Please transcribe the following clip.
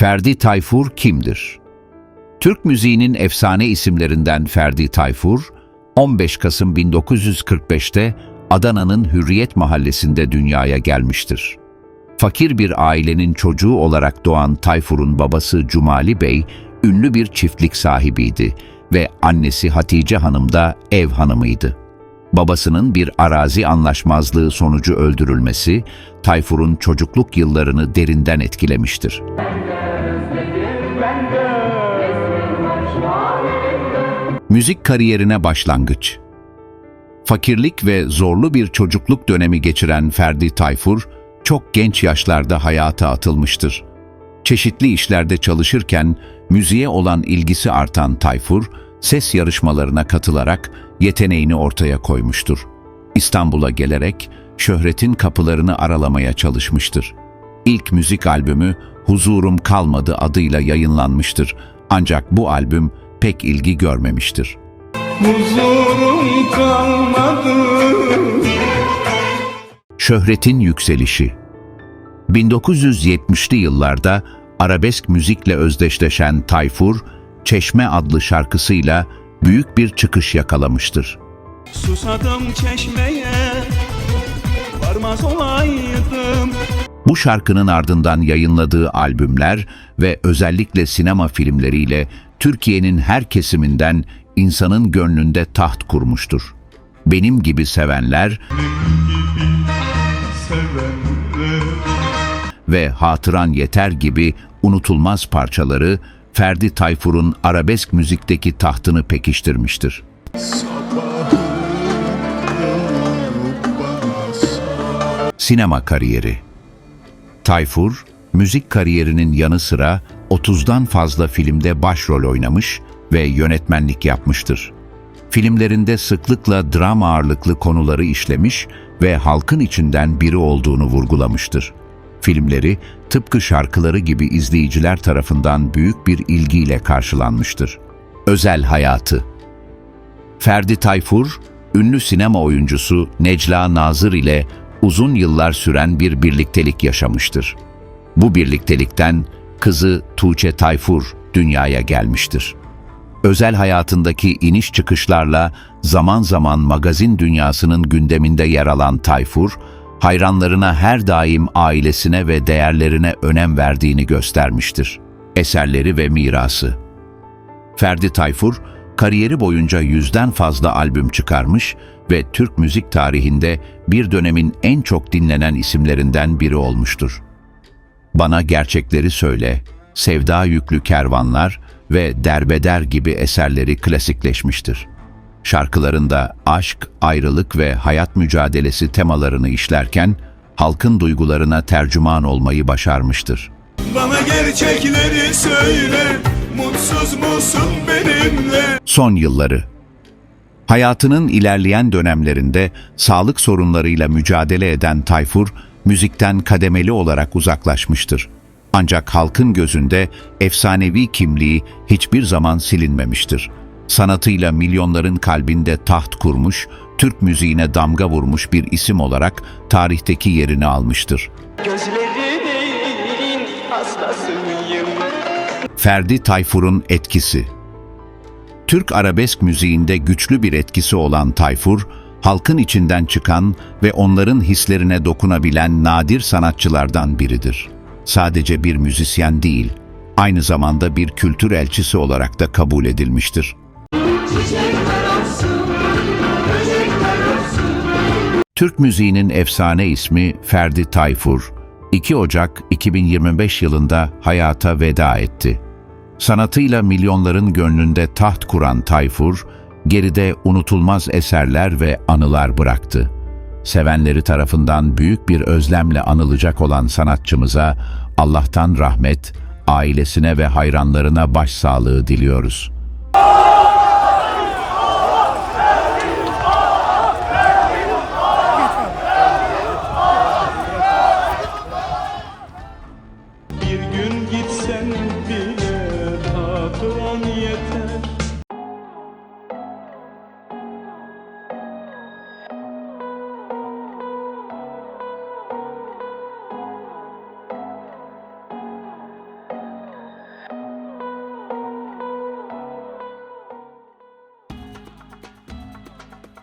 Ferdi Tayfur kimdir? Türk müziğinin efsane isimlerinden Ferdi Tayfur, 15 Kasım 1945'te Adana'nın Hürriyet Mahallesi'nde dünyaya gelmiştir. Fakir bir ailenin çocuğu olarak doğan Tayfur'un babası Cumali Bey, ünlü bir çiftlik sahibiydi ve annesi Hatice Hanım da ev hanımıydı. Babasının bir arazi anlaşmazlığı sonucu öldürülmesi, Tayfur'un çocukluk yıllarını derinden etkilemiştir. Müzik kariyerine başlangıç Fakirlik ve zorlu bir çocukluk dönemi geçiren Ferdi Tayfur, çok genç yaşlarda hayata atılmıştır. Çeşitli işlerde çalışırken müziğe olan ilgisi artan Tayfur, ses yarışmalarına katılarak yeteneğini ortaya koymuştur. İstanbul'a gelerek şöhretin kapılarını aralamaya çalışmıştır. İlk müzik albümü Huzurum Kalmadı adıyla yayınlanmıştır. Ancak bu albüm pek ilgi görmemiştir. Huzurum kalmadı. Şöhretin yükselişi. 1970'li yıllarda arabesk müzikle özdeşleşen Tayfur, Çeşme adlı şarkısıyla büyük bir çıkış yakalamıştır. Susadım çeşmeye Varmaz olaydım. Bu şarkının ardından yayınladığı albümler ve özellikle sinema filmleriyle Türkiye'nin her kesiminden insanın gönlünde taht kurmuştur. Benim gibi sevenler Sevenler ve Hatıran Yeter gibi unutulmaz parçaları Ferdi Tayfur'un arabesk müzikteki tahtını pekiştirmiştir. Sinema kariyeri Tayfur, müzik kariyerinin yanı sıra 30'dan fazla filmde başrol oynamış ve yönetmenlik yapmıştır. Filmlerinde sıklıkla drama ağırlıklı konuları işlemiş ve halkın içinden biri olduğunu vurgulamıştır. Filmleri tıpkı şarkıları gibi izleyiciler tarafından büyük bir ilgiyle karşılanmıştır. Özel hayatı Ferdi Tayfur, ünlü sinema oyuncusu Necla Nazır ile uzun yıllar süren bir birliktelik yaşamıştır. Bu birliktelikten kızı Tuğçe Tayfur dünyaya gelmiştir. Özel hayatındaki iniş çıkışlarla zaman zaman magazin dünyasının gündeminde yer alan Tayfur, hayranlarına her daim ailesine ve değerlerine önem verdiğini göstermiştir. Eserleri ve mirası Ferdi Tayfur, kariyeri boyunca yüzden fazla albüm çıkarmış ve Türk müzik tarihinde bir dönemin en çok dinlenen isimlerinden biri olmuştur. Bana Gerçekleri Söyle, Sevda Yüklü Kervanlar ve Derbeder gibi eserleri klasikleşmiştir. Şarkılarında aşk, ayrılık ve hayat mücadelesi temalarını işlerken, halkın duygularına tercüman olmayı başarmıştır. Bana gerçekleri söyle Mutsuz musun benimle Son yılları Hayatının ilerleyen dönemlerinde sağlık sorunlarıyla mücadele eden Tayfur, müzikten kademeli olarak uzaklaşmıştır. Ancak halkın gözünde efsanevi kimliği hiçbir zaman silinmemiştir. Sanatıyla milyonların kalbinde taht kurmuş, Türk müziğine damga vurmuş bir isim olarak tarihteki yerini almıştır. Ferdi Tayfur'un etkisi Türk arabesk müziğinde güçlü bir etkisi olan Tayfur, halkın içinden çıkan ve onların hislerine dokunabilen nadir sanatçılardan biridir. Sadece bir müzisyen değil, aynı zamanda bir kültür elçisi olarak da kabul edilmiştir. Türk müziğinin efsane ismi Ferdi Tayfur, 2 Ocak 2025 yılında hayata veda etti. Sanatıyla milyonların gönlünde taht kuran Tayfur, geride unutulmaz eserler ve anılar bıraktı. Sevenleri tarafından büyük bir özlemle anılacak olan sanatçımıza Allah'tan rahmet, ailesine ve hayranlarına başsağlığı diliyoruz.